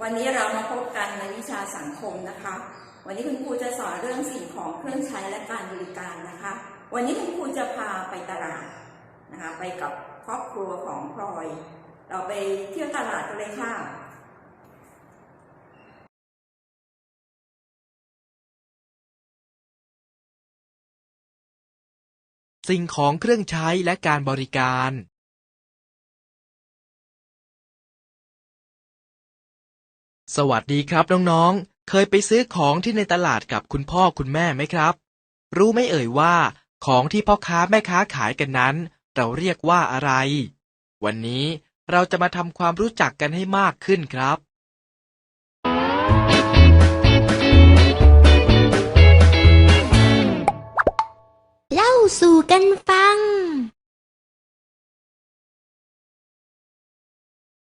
วันนี้เรามาพบกันในวิชาสังคมนะคะ วันนี้คุณครูจะสอนเรื่องสิ่งของเครื่องใช้และการบริการนะคะ วันนี้คุณครูจะพาไปตลาดนะคะ ไปกับครอบครัวของพลอย เราไปเที่ยวตลาดกันเลยค่ะสิ่งของเครื่องใช้และการบริการ สวัสดีครับน้องๆ เคยไปซื้อของที่ในตลาดกับคุณพ่อคุณแม่ไหมครับ รู้ไหมเอ่ยว่า ของที่พ่อค้าแม่ค้าขายกันนั้น เราเรียกว่าอะไร วันนี้เราจะมาทำความรู้จักกันให้มากขึ้นครับ เล่าสู่กันฟัง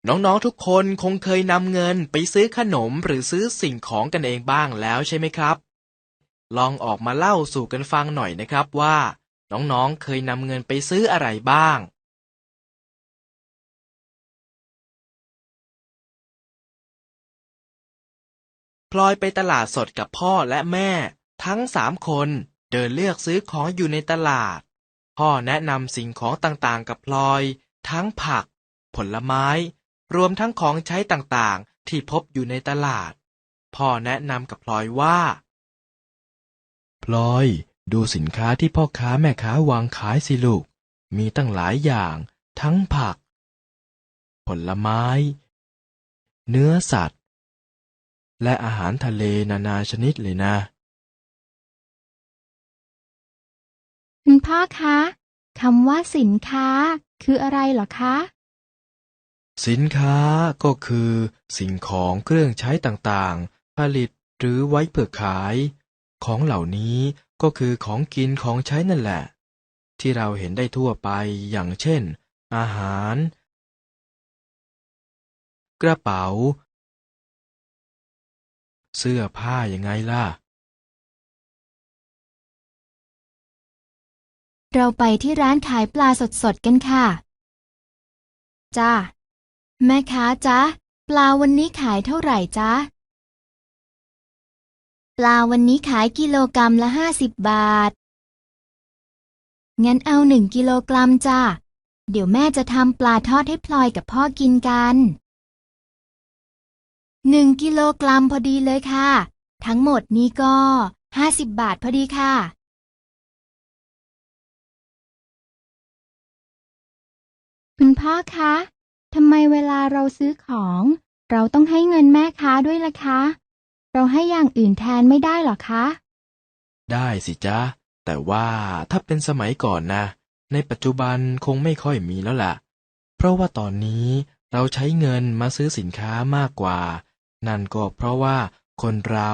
น้องๆทุกคนคงเคยนำเงินไปซื้อขนมหรือซื้อสิ่งของกันเองบ้างแล้วใช่ไหมครับ ลองออกมาเล่าสู่กันฟังหน่อยนะครับว่า น้องๆเคยนำเงินไปซื้ออะไรบ้าง พลอยไปตลาดสดกับพ่อและแม่ ทั้งสามคนเดินเลือกซื้อของอยู่ในตลาด พ่อแนะนำสิ่งของต่างๆ กับพลอย ทั้งผัก ผลไม้ รวมทั้งของใช้ต่างๆ ที่พบอยู่ในตลาด พ่อแนะนำกับพลอยว่า พลอย ดูสินค้าที่พ่อค้าแม่ค้าวางขายสิลูก มีตั้งหลายอย่าง ทั้งผัก ผลไม้ เนื้อสัตว์ และอาหารทะเลนานาชนิดเลยนะ คุณพ่อคะคำว่าสินค้าคืออะไรเหรอคะ สินค้าก็คือ สิ่งของเครื่องใช้ต่างๆ ผลิตหรือไว้เพื่อขาย ของเหล่านี้ก็คือของกินของใช้นั่นแหละ ที่เราเห็นได้ทั่วไปอย่างเช่น อาหาร กระเป๋า เสื้อผ้ายังไงล่ะ เราไปที่ร้านขายปลาสดๆกันค่ะ จ้า แม่ค้าจ๊ะ ปลาวันนี้ขายเท่าไหร่จ๊ะ ปลาวันนี้ขายกิโลกรัมละห้าสิบบาท งั้นเอาหนึ่งกิโลกรัมจ้าเดี๋ยวแม่จะทำปลาทอดให้พลอยกับพ่อกินกันหนึ่งกิโลกรัมพอดีเลยค่ะ ทั้งหมดนี้ก็ห้าสิบบาทพอดีค่ะคุณพ่อคะ ทำไมเวลาเราซื้อของ เราต้องให้เงินแม่ค้าด้วยล่ะคะ เราให้อย่างอื่นแทนไม่ได้หรอคะ ได้สิจ๊ะ แต่ว่าถ้าเป็นสมัยก่อนนะ ในปัจจุบันคงไม่ค่อยมีแล้วล่ะ เพราะว่าตอนนี้เราใช้เงินมาซื้อสินค้ามากกว่า นั่นก็เพราะว่าคนเรา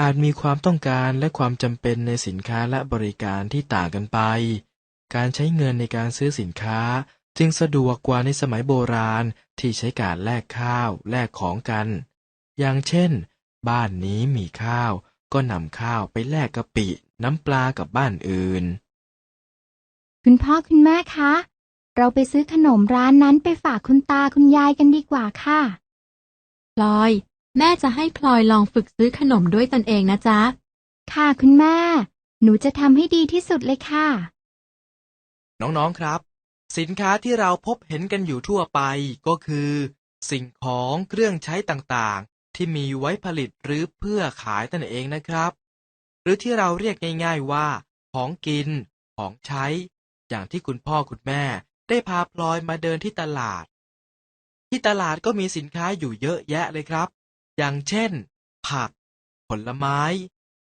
อาจมีความต้องการและความจำเป็นในสินค้าและบริการที่ต่างกันไป การใช้เงินในการซื้อสินค้า จึงสะดวกกว่าในสมัยโบราณที่ใช้การแลกข้าวแลกของกัน อย่างเช่น บ้านนี้มีข้าว ก็นำข้าวไปแลกกะปิ น้ำปลากับบ้านอื่น คุณพ่อคุณแม่คะ เราไปซื้อขนมร้านนั้นไปฝากคุณตาคุณยายกันดีกว่าค่ะพลอย แม่จะให้พลอยลองฝึกซื้อขนมด้วยตนเองนะจ๊ะ ค่ะคุณแม่ หนูจะทำให้ดีที่สุดเลยค่ะ น้องๆครับ สินค้าที่เราพบเห็นกันอยู่ทั่วไปก็คือ สิ่งของเครื่องใช้ต่างๆ ที่มีไว้ผลิตหรือเพื่อขายนั่นเองนะครับ หรือที่เราเรียกง่ายๆว่า ของกิน ของใช้ อย่างที่คุณพ่อคุณแม่ ได้พาพลอยมาเดินที่ตลาด ที่ตลาดก็มีสินค้าอยู่เยอะแยะเลยครับ อย่างเช่น ผัก ผลไม้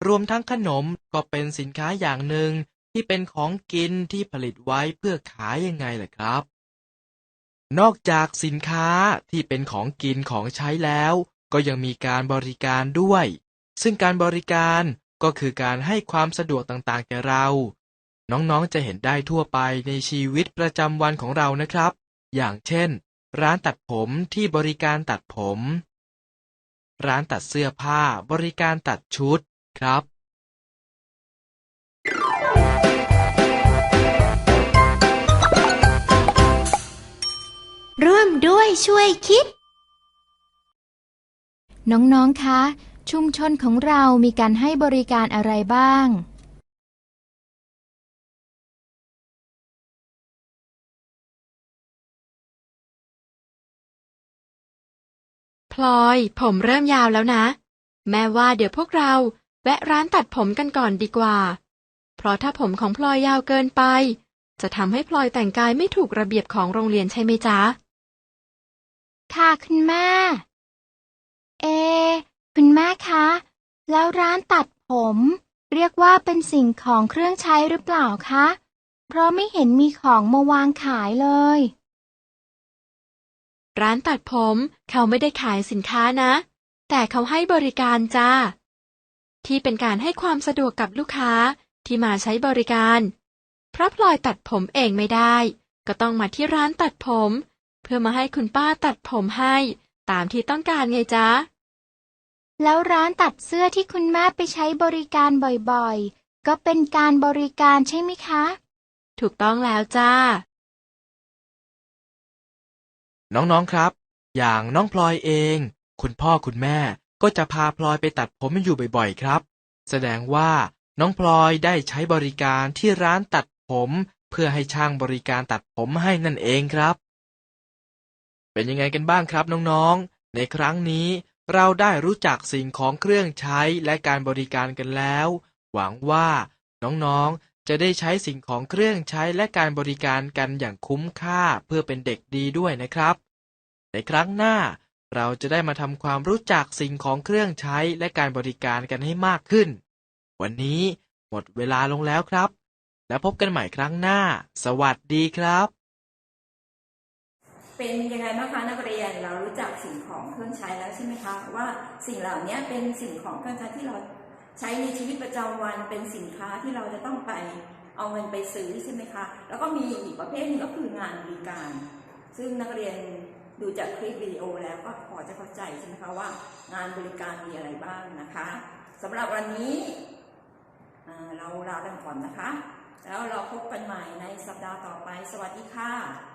รวมทั้งขนมก็เป็นสินค้าอย่างหนึ่ง ที่เป็นของกินที่ผลิตไว้เพื่อขายยังไงล่ะครับ นอกจากสินค้าที่เป็นของกินของใช้แล้ว ก็ยังมีการบริการด้วย ซึ่งการบริการก็คือการให้ความสะดวกต่างๆแก่เรา น้องๆจะเห็นได้ทั่วไปในชีวิตประจำวันของเรานะครับ อย่างเช่น ร้านตัดผมที่บริการตัดผม ร้านตัดเสื้อผ้าบริการตัดชุดครับ ช่วยคิด น้องๆ คะ ชุมชนของเรามีการให้บริการอะไรบ้าง พลอย ผมเริ่มยาวแล้วนะ แม่ว่าเดี๋ยวพวกเรา แวะร้านตัดผมกันก่อนดีกว่า เพราะถ้าผมของพลอยยาวเกินไป จะทำให้พลอยแต่งกายไม่ถูกระเบียบของโรงเรียนใช่ไหมจ๊ะ ค่ะคุณแม่ เอ คุณแม่คะ แล้วร้านตัดผม เรียกว่าเป็นสิ่งของเครื่องใช้หรือเปล่าคะ เพราะไม่เห็นมีของมาวางขายเลย ร้านตัดผมเขาไม่ได้ขายสินค้านะ แต่เขาให้บริการจ้า ที่เป็นการให้ความสะดวกกับลูกค้าที่มาใช้บริการ เพราะพลอยตัดผมเองไม่ได้ ก็ต้องมาที่ร้านตัดผม เพื่อมาให้คุณป้าตัดผมให้ ตามที่ต้องการไงจ๊ะ แล้วร้านตัดเสื้อที่คุณแม่ไปใช้บริการบ่อยๆ ก็เป็นการบริการใช่ไหมคะ ถูกต้องแล้วจ้า น้องๆครับ อย่างน้องพลอยเอง คุณพ่อคุณแม่ก็จะพาพลอยไปตัดผมอยู่บ่อยๆครับ แสดงว่าน้องพลอยได้ใช้บริการที่ร้านตัดผม เพื่อให้ช่างบริการตัดผมให้นั่นเองครับ เป็นยังไงกันบ้างครับน้องๆ ในครั้งนี้เราได้รู้จักสิ่งของเครื่องใช้และการบริการกันแล้ว หวังว่าน้องๆ จะได้ใช้สิ่งของเครื่องใช้และการบริการกันอย่างคุ้มค่าเพื่อเป็นเด็กดีด้วยนะครับ ในครั้งหน้าเราจะได้มาทำความรู้จักสิ่งของเครื่องใช้และการบริการกันให้มากขึ้น วันนี้หมดเวลาลงแล้วครับ แล้วพบกันใหม่ครั้งหน้า สวัสดีครับ เป็นยังไงบ้างคะนักเรียนเรารู้จักสิ่งของเครื่องใช้แล้วใช่ไหมคะว่าสิ่งเหล่านี้เป็นสิ่งของเครื่องใช้ที่เราใช้ในชีวิตประจำวันเป็นสินค้าที่เราจะต้องไปเอาเงินไปซื้อใช่ไหมคะ แล้วก็มีอีกประเภทหนึงก็คืองานบริการ ซึ่งนักเรียนดูจากคลิปวิดีโอแล้วก็พอจะเข้าใจใช่ไหมคะว่างานบริการมีอะไรบ้างนะคะสำหรับวันนี้เราลากันก่อนนะคะ แล้วเราพบกันใหม่ในสัปดาห์ต่อไป สวัสดีค่ะ